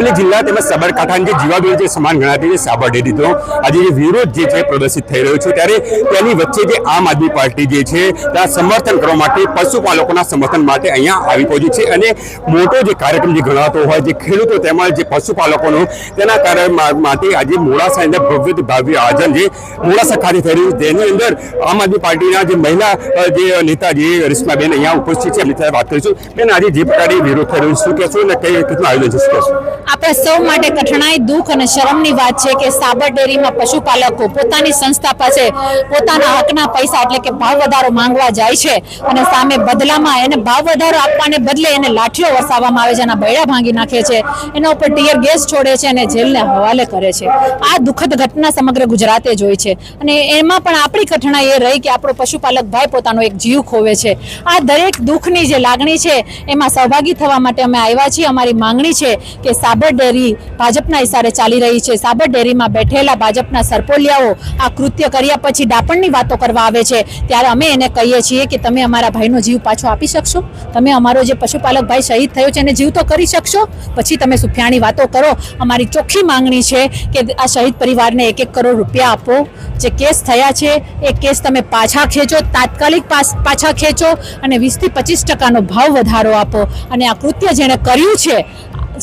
અરવલ્લી જિલ્લા તેમજ સાબરકાંઠાની જે જીવાદોરી જે સમાન ગણાતી છે સાબર ડેરીનો આજે જે વિરોધ જે છે પ્રદર્શિત થઈ રહ્યો છે, ત્યારે તેની વચ્ચે જે આમ આદમી પાર્ટી જે છે, ત્યાં સમર્થન કરવા માટે પશુપાલકોના સમર્થન માટે અહીંયા આવી પહોંચી છે અને મોટો જે કાર્યક્રમ જે ગણાતો હોય, જે ખેડૂતો તેમજ જે પશુપાલકોનો, તેના કાર્ય માટે આજે મોડાસા અંદર ભવ્ય ભાવ્ય આયોજન જે મોડાસા ખાતે થઈ રહ્યું તેની અંદર આમ આદમી પાર્ટીના જે મહિલા જે નેતા જે રેશમાબેન અહીંયા ઉપસ્થિત છે, એમની સાથે વાત કરીશું. બેન, આજે જે પ્રકારે વિરોધ થઈ રહ્યો શું કહેશો અને કઈ રીતનું આયોજન છે, શું કહેશો? આપણે સૌ માટે કઠણાઈ દુઃખ અને શરમની વાત છે કે સાબર ડેરીમાં પશુપાલકો પોતાની સંસ્થા પાસે પોતાના હકના પૈસા એટલે કે ભાવ વધારો માંગવા જાય છે અને સામે બદલામાં એને ભાવ વધારો આપવાને બદલે એને લાઠીઓ વસાવવામાં આવે છે, એના બૈડા ભાંગી નાખે છે, એના ઉપર ટીયર ગેસ છોડે છે અને જેલને હવાલે કરે છે. આ દુઃખદ ઘટના સમગ્ર ગુજરાતે જોઈ છે અને એમાં પણ આપણી કઠણાઈ એ રહી કે આપણો પશુપાલક ભાઈ પોતાનો એક જીવ ખોવે છે. આ દરેક દુઃખની જે લાગણી છે, એમાં સહભાગી થવા માટે અમે આવ્યા છીએ. અમારી માંગણી છે કે સાબર ડેરી ભાજપના ઇશારે ચાલી રહી છે. સાબર ડેરીમાં બેઠેલા ભાજપના સરપોલિયાઓ આ કૃત્ય કર્યા પછી ડાપણની વાતો કરવા આવે છે. ત્યારે અમે એને કહીએ છીએ કે તમે અમારા ભાઈનો જીવ પાછો આપી શકશો. તમે અમારો જે પશુપાલક ભાઈ શહીદ થયો છે એને જીવ તો કરી શકશો. પછી તમે સુફિયાણી વાતો કરો. અમારી ચોખ્ખી માંગણી છે કે આ શહીદ પરિવારને એક એક કરોડ રૂપિયા આપો. જે કેસ થયા છે, એ કેસ તમે પાછા ખેંચો. તાત્કાલિક પાછા ખેંચો અને વીસથી પચીસ ટકાનો ભાવ વધારો આપો. અને આ કૃત્ય જેણે કર્યું છે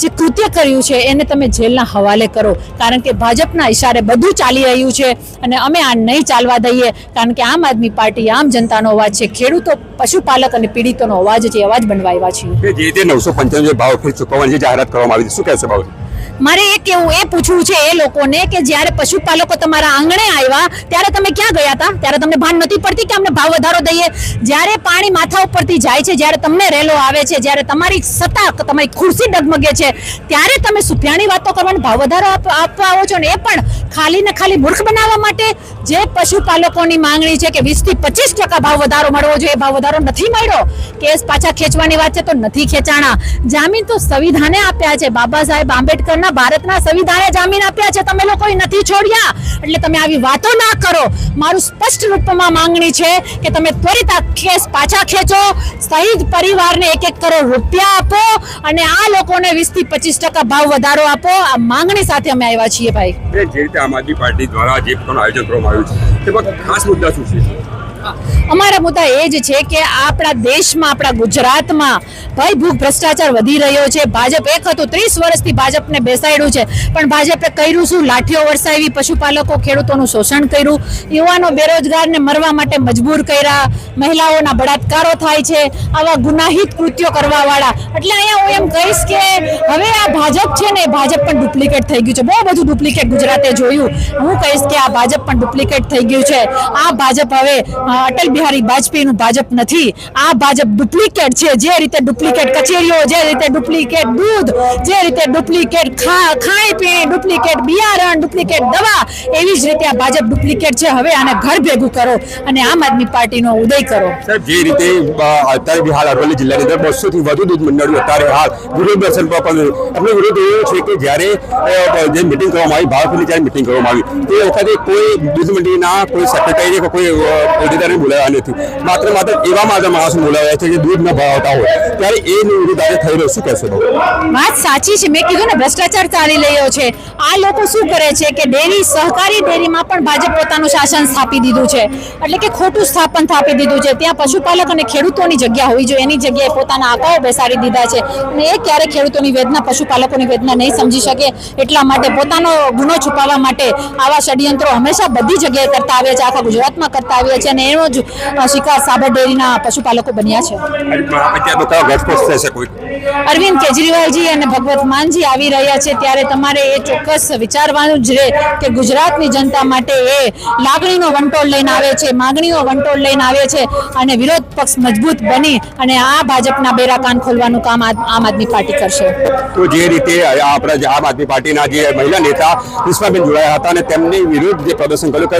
જે કૃત્ય કર્યું છે, એને તમે જેલના હવાલે કરો. કારણ કે ભાજપના ઇશારે બધું ચાલી રહ્યું છે અને અમે આ નહીં ચાલવા દઈએ. કારણ કે આમ આદમી પાર્ટી, આમ જનતાનો અવાજ છે. ખેડૂતો, પશુપાલક અને પીડિતોનો અવાજ છે અવાજ બનવા આવ્યા છીએ. જે નવસો પંચાણું ભાવ ફેર ચૂકવવાની જાહેરાત કરવામાં આવી શું કહેશે ભાવ મારે એ કેવું એ પૂછવું છે એ લોકોને કે જ્યારે પશુપાલકો તમારા આંગણે આવ્યા, ત્યારે તમે ક્યાં ગયા હતા? ત્યારે તમને ભાન નથી પડતી કે અમને ભાવ વધારો દઈએ? જ્યારે પાણી માથા ઉપરથી જાય છે, જ્યારે તમને રેલો આવે છે, જ્યારે તમારી સત્તા તમારી ખુરશી ડગમગે છે, ત્યારે તમે સુફિયાણી વાતો કરવાનો ભાવ વધારો આપ- આપવા આવો છો ને? એ પણ ખાલી ને ખાલી મૂર્ખ બનાવવા માટે જે પશુપાલકોની માંગણી છે કે વીસથી પચીસ ટકા ભાવ વધારો મળવો જોઈએ, એ ભાવ વધારો નથી મળ્યો? કેસ પાછા ખેંચવાની વાત છે તો નથી ખેંચાણા. જામીન તો સંવિધાને આપ્યા છે. બાબા સાહેબ આંબેડકરના ભારતના સંવિધાને જામીન આપ્યા છે. તમે લોકોએ નથી છોડ્યા. એટલે તમે આવી વાતો ના કરો. મારું સ્પષ્ટ રૂપમાં માંગણી છે કે તમે ત્વરિત આ કેસ પાછા ખેંચો. શહીદ પરિવારને એક એક કરોડ રૂપિયા આપો અને આ લોકોને વીસથી પચીસ ટકા ભાવ વધારો આપો. આ માંગણી સાથે અમે આવ્યા છીએ ભાઈ. જે રીતે આમ આદમી પાર્ટી દ્વારા જે પણ આયોજન કરવામાં આવ્યું છે તેમાં ખાસ મુદ્દા શું છે? અમારા મુદ્દા એ જ છે કે આપણા દેશમાં, આપણા ગુજરાતમાં ભયભૂખ ભ્રષ્ટાચાર વધી રહ્યો છે. ભાજપ એક હતું, ત્રીસ વર્ષથી ભાજપને બેસાડ્યું છે. પણ ભાજપે કર્યું શું? લાઠીઓ વરસાવી, પશુપાલકો ખેડૂતોનું શોષણ કર્યું. યુવાનો બેરોજગારને મરવા માટે મજબૂર કર્યા. મહિલાઓના બળાત્કારો થાય છે. આવા ગુનાહિત કૃત્યો કરવાવાળા. એટલે અહીંયા હું એમ કહીશ કે ભાજપ છે ને, ભાજપ પણ ડુપ્લિકેટ થઈ ગયું છે. બહુ બધું ડુપ્લિકેટ ગુજરાતે જોયું. હું કહીશ કે આ ભાજપ પણ ડુપ્લિકેટ થઈ ગયું છે. આ ભાજપ હવે અટલ બિહારી વાજપેયીનું ભાજપ નથી. આ ભાજપ ડુપ્લિકેટ છે. જે રીતે ડુપ્લિકેટ કચેરીઓ, જે રીતે ડુપ્લિકેટ દૂધ, જે રીતે ડુપ્લિકેટ ખાણી પીણી ડુપ્લિકેટ બિયારણ ડુપ્લિકેટ દવા, એવી જ રીતે આ ભાજપ ડુપ્લિકેટ છે. હવે આને ઘર ભેગું કરો અને આમ આદમી પાર્ટીનો ઉદય કરો. સાહેબ, જે રીતે અત્યારે હાલ અરવલ્લી જિલ્લાની અંદર બસો થી વધુ દૂધ મંડળીઓ અત્યારે હાલ ગુરુ દર્શન પર પણ વિરોધ એવો છે કે જ્યારે જે મિટિંગ કરવામાં આવી ભાવફેરની જ્યારે મિટિંગ કરવામાં આવી, તે વખતે કોઈ દૂધ કોઈ સેક્રેટરી કે કોઈ હોદ્દેદારને બોલાવ્યા નથી. માત્ર માત્ર એવા માત્ર માણસો બોલાવ્યા છે જે દૂધ ન ભાવતા હોય. ત્યારે એ વિરોધ આજે થઈ રહ્યો શું કહેશો વાત સાચી છે, મેં કીધું ને, ભ્રષ્ટાચાર ચાલી રહ્યો છે. આ લોકો શું કરે છે કે ડેરી, સહકારી ડેરીમાં પણ ભાજપ પોતાનું શાસન સ્થાપી દીધું છે. એટલે કે ખોટું સ્થાપન સ્થાપી દીધું છે. ત્યાં પશુપાલક અને ખેડૂતોની જગ્યા હોવી જોઈએ. એની જગ્યાએ પોતાના આંકાઓ બેસાડી દીધા છે. અને એ ક્યારે ખેડૂતોની વેદના પશુપાલકોની વેદના નહીં સમજી શકે એટલા માટે પોતાનો ગુનો છુપાવવા માટે આવા ષડયંત્રો હંમેશા બધી જગ્યાએ કરતા આવ્યા છે આખા ગુજરાતમાં કરતા આવ્યા છે અને એનો જ શિકાર સાબર ડેરીના પશુપાલકો બન્યા છે. અરવિંદ કેજરીવાલજી અને ભગવત માનજી આવી રહ્યા છે ત્યારે તમારે એ ચોક્કસ વિચારવાનું જ રહે કે ગુજરાતની જનતા માટે એ લાગણીનો વંટોળ લઈને આવે છે, માગણીઓ વંટોળ લઈને આવે છે અને વિરોધ પક્ષ મજબૂત બની અને આ ભાજપના બેરા કાન ખોલવાનું કામ આમ આદમી પાર્ટી કરશે. તો જે રીતે આપણા આમ આદમી પાર્ટીના જે મહિલા નેતા પુષ્પાબેન જોડાયા હતા અને તેમની વિરુદ્ધ જે પ્રદર્શન કર્યું